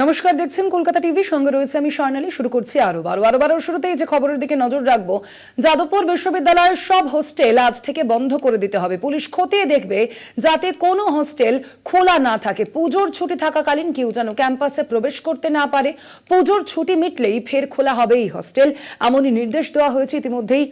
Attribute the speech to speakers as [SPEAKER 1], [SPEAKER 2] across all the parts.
[SPEAKER 1] নমস্কার, দেখছেন কলকাতা টিভি। সঙ্গে রয়েছে আমি স্বর্ণালী। শুরু করছি আরও বারো। আরও বারো শুরুতেই যে খবরের দিকে নজর রাখব, যাদবপুর বিশ্ববিদ্যালয়ের সব হোস্টেল আজ থেকে বন্ধ করে দিতে হবে। পুলিশ খতিয়ে দেখবে যাতে কোনো হোস্টেল খোলা না থাকে। পুজোর ছুটি থাকাকালীন কেউ যেন ক্যাম্পাসে প্রবেশ করতে না পারে। পুজোর ছুটি মিটলেই ফের খোলা হবে এই হোস্টেল। এমনই নির্দেশ দেওয়া হয়েছে ইতিমধ্যেই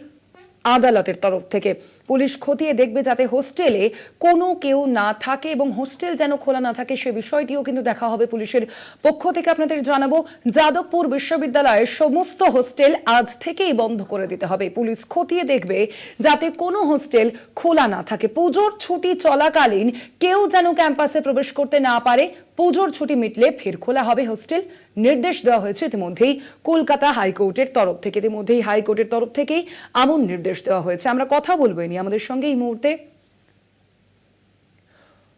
[SPEAKER 1] আদালতের তরফ থেকে। পুলিশ খতিয়ে দেখবে যাতে হোস্টেলে কোনো কেউ না থাকে এবং হোস্টেল যেন খোলা না থাকে সে বিষয়টিও কিন্তু দেখা হবে পুলিশের পক্ষ থেকে আপনাদের জানাব, যাদবপুর বিশ্ববিদ্যালয়ের সমস্ত হোস্টেল আজ থেকেই বন্ধ করে দিতে হবে। পুলিশ খতিয়ে দেখবে যাতে কোনো হোস্টেল খোলা না থাকে। পুজোর ছুটি চলাকালীন কেউ যেন ক্যাম্পাসে প্রবেশ করতে না পারে, পুজোর ছুটি মিটলে ফের খোলা হবে হোস্টেল। নির্দেশ দেওয়া হয়েছে ইতিমধ্যেই কলকাতা হাইকোর্টের তরফ থেকে। ইতিমধ্যেই হাইকোর্টের তরফ থেকেই এমন নির্দেশ দেওয়া হয়েছে। আমরা কথা বলব এ আমাদের সঙ্গে এই মুহূর্তে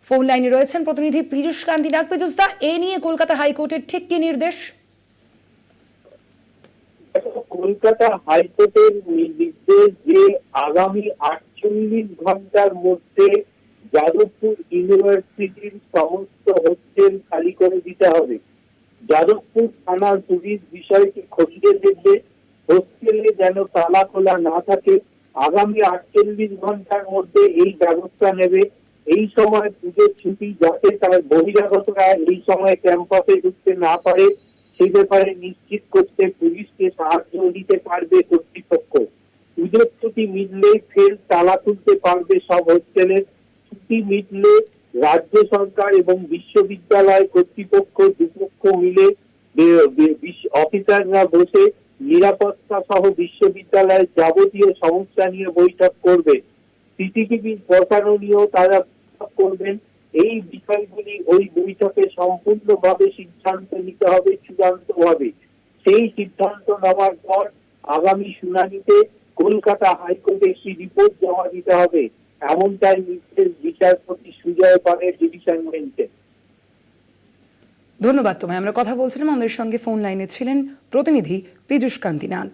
[SPEAKER 1] ফোন লাইনে রয়েছেন প্রতিনিধি পীযুষ কান্তি ডাক পীযুষ দা, এ নিয়ে কলকাতা হাইকোর্টের ঠিক কি নির্দেশ?
[SPEAKER 2] কলকাতা হাইকোর্টের নির্দেশ যে আগামী আটচল্লিশ ঘণ্টার মধ্যে যাদবপুর ইউনিভার্সিটির সমস্ত হোস্টেল খালি করে দিতে হবে। যাদবপুর থানার পুলিশ বিষয়টি খতিয়ে দেখবে, হোস্টেলে যেন তালা খোলা না থাকে আগামী আটচল্লিশ ঘণ্টার মধ্যে এই ব্যবস্থা নেবে। এই সময় পুজোর ছুটি যাতে তার বহিরাগতরা এই সময় ক্যাম্পাসে ঢুকতে না পারে, সে ব্যাপারে নিশ্চিত করতে পুলিশকে সাহায্য দিতে পারবে কর্তৃপক্ষ। পুজোর ছুটি মিটলে ফের তালা তুলতে পারবে সব হোস্টেলের ছুটি মিটলে রাজ্য সরকার এবং বিশ্ববিদ্যালয় কর্তৃপক্ষ দুপক্ষ মিলে অফিসাররা বসে নিরাপত্তা সহ বিশ্ববিদ্যালয়ের যাবতীয় সমস্যা নিয়ে বৈঠক করবে। সিসিটিভি বসানো নিয়েও তারা করবেন। এই বিষয়গুলি ওই বৈঠকে সম্পূর্ণভাবে সিদ্ধান্ত নিতে হবে চূড়ান্ত ভাবে সেই সিদ্ধান্ত নেওয়ার পর আগামী শুনানিতে কলকাতা হাইকোর্টে একটি রিপোর্ট জমা দিতে হবে। এমনটাই নির্দেশ বিচারপতি সুজয় পালের ডিভিশন বেঞ্চে।
[SPEAKER 1] ধন্যবাদ তোমায়। আমরা কথা বলছিলাম আমাদের সঙ্গে ফোন লাইনে ছিলেন প্রতিনিধি পীযুষ কান্তি নাগ।